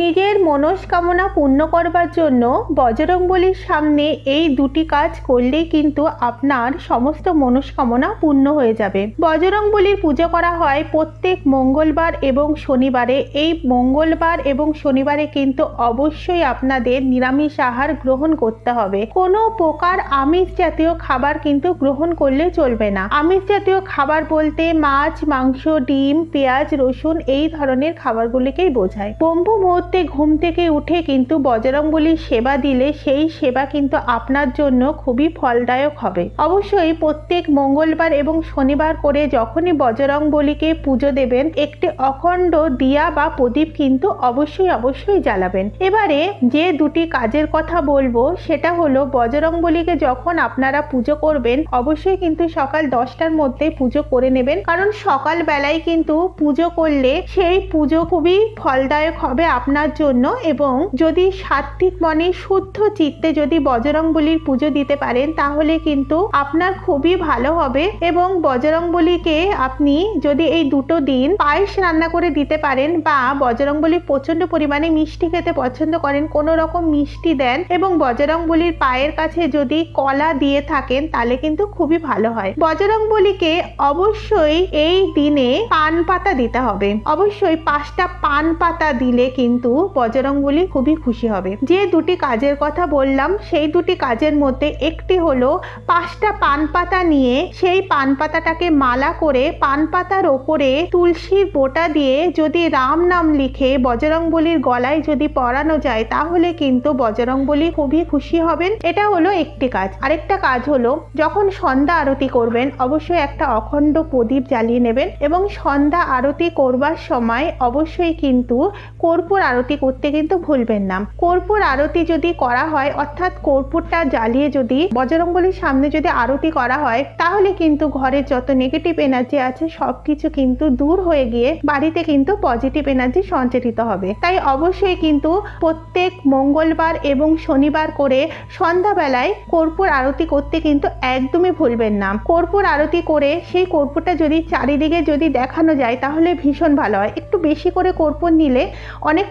নিজের মনস্কামনা পূর্ণ করবার জন্য বজরংবলীর সামনে এই দুটি কাজ করলেই কিন্তু আপনার সমস্ত মনস্কামনা পূর্ণ হয়ে যাবে। বজরংবলীর পুজো করা হয় প্রত্যেক মঙ্গলবার এবং শনিবারে। এই মঙ্গলবার এবং শনিবারে কিন্তু অবশ্যই আপনাদের নিরামিষ আহার গ্রহণ করতে হবে। কোনো প্রকার আমিষ জাতীয় খাবার কিন্তু গ্রহণ করলে চলবে না। আমিষ জাতীয় খাবার বলতে মাছ, মাংস, ডিম, পেঁয়াজ, রসুন এই ধরনের খাবারগুলিকেই বোঝায়। ব্রহ্ম মুহূর্তে ঘুম থেকে উঠে কিন্তু বজরংবলীর সেবা দিলে সেই সেবা কিন্তু আপনার জন্য খুবই ফলদায়ক হবে। অবশ্যই প্রত্যেক মঙ্গলবার এবং শনিবার করে যখনই বজরংবলীকে পুজো দেবেন, একটি অখণ্ড দিয়া বা প্রদীপ কিন্তু অবশ্যই অবশ্যই জ্বালাবেন। এবারে যে দুটি কাজের কথা বলব, সেটা হলো বজরংবলীকে যখন আপনারা পুজো করবেন, অবশ্যই কিন্তু সকাল দশটার মধ্যে পুজো করে নেবেন। কারণ সকাল বেলায় কিন্তু পুজো করলে সেই পুজো খুবই ফলদায়ক হবে আপনার জন্য এবং যদি সাত্বিক মনে শুদ্ধ চিত্তে যদি বজরংবলীর পুজো দিতে পারেন, তাহলে কিন্তু আপনার খুবই ভালো হবে এবং বজরংবলীকে আপনি যদি এই দুটো দিন পায়েস রান্না করে দিতে পারেন বা বজরংবলী প্রচণ্ড পরিমাণে মিষ্টি খেতে পছন্দ করেন, কোনো রকম মিষ্টি দেন এবং বজরংবলীর পায়ের কাছে যদি কলা দিয়ে থাকেন, তাহলে কিন্তু খুবই ভালো হয়। বজরংবলীকে অবশ্যই এই দিনে পান পাতা দিতে হবে। অবশ্যই পাঁচটা পান পাতা দিলে কিন্তু বজরংবলী খুবই খুশি হবে। যে দুটি কাজের কথা বললাম, সেই দুটি কাজের মধ্যে একটি হলো পাঁচটা পান পাতা নিয়ে সেই পান পাতাটাকে মালা করে পান পাতার ওপরে তুলসীর বোটা দিয়ে যদি রাম নাম লিখে বজরংবলীর গলায় যদি পরানো যায়, তাহলে কিন্তু বজরংবলী খুবই খুশি হবেন। এটা হলো একটি কাজ। আরেকটা কাজ হলো যখন সন্ধ্যা আরতি করবেন, অবশ্যই একটা অখণ্ড প্রদীপ জ্বালিয়ে নেবেন এবং সন্ধ্যা আরতি করবার সময় অবশ্যই কিন্তু কর্পূর আরতি করতে কিন্তু ভুলবেন না। কর্পূর আরতি যদি করা হয়, অর্থাৎ কর্পূরটা জ্বালিয়ে যদি বজরংবলীর সামনে যদি আরতি করা হয়, তাহলে কিন্তু ঘরের যত নেগেটিভ এনার্জি আছে সব কিছু কিন্তু দূর হয়ে গিয়ে বাড়িতে কিন্তু পজিটিভ এনার্জি সঞ্চারিত হবে। তাই অবশ্যই কিন্তু প্রত্যেক মঙ্গলবার এবং শনিবার করে সন্ধ্যাবেলায় কর্পূর আরতি করতে কিন্তু একদমই ভুলবেন না। কর্পূর আরতি করে সেই কর্পূরটা যদি চারিদিকে যদি দেখানো যায়, তাহলে ভীষণ ভালো হয়। একটু বেশি করে কর্পূর নিলে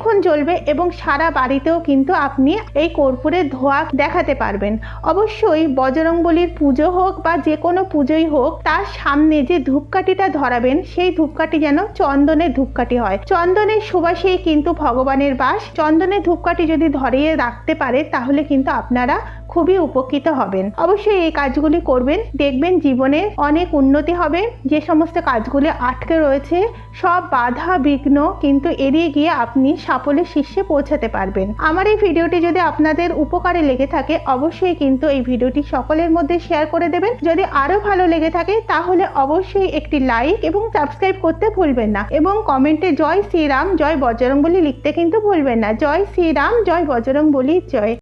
অনেকক্ষণ জ্বলবে এবং সারা বাড়িতেও কিন্তু আপনি এই কর্পূরের ধোয়া দেখাতে পারবেন। অবশ্যই বজরংবলীর পুজো হোক বা যে কোনো পুজোই হোক, তার সামনে যে ধূপকাঠিটা ধরাবেন, সেই ধূপকাঠি যেন চন্দনের ধূপকাঠি হয়। চন্দনের সুবাসেই কিন্তু ভগবানের বাস। চন্দনের ধূপকাঠি যদি ধরিয়ে রাখতে পারে, তাহলে কিন্তু আপনারা খুবই উপকৃত হবেন। অবশ্যই এই কাজগুলি করবেন। দেখবেন জীবনে অনেক উন্নতি হবে। যে সমস্ত কাজগুলি আটকে রয়েছে, সব বাধা বিঘ্ন কিন্তু এড়িয়ে গিয়ে আপনি সাফল্যের শীর্ষে পৌঁছাতে পারবেন। আমার এই ভিডিওটি যদি আপনাদের উপকারে লেগে থাকে, অবশ্যই কিন্তু এই ভিডিওটি সকলের মধ্যে শেয়ার করে দেবেন। যদি আরও ভালো লেগে থাকে, তাহলে অবশ্যই একটি লাইক এবং সাবস্ক্রাইব করতে ভুলবেন না। এবং কমেন্টে জয় শ্রীরাম, জয় বজরং বলি লিখতে কিন্তু ভুলবেন না। জয় শ্রীরাম, জয় বজরং বলি জয়।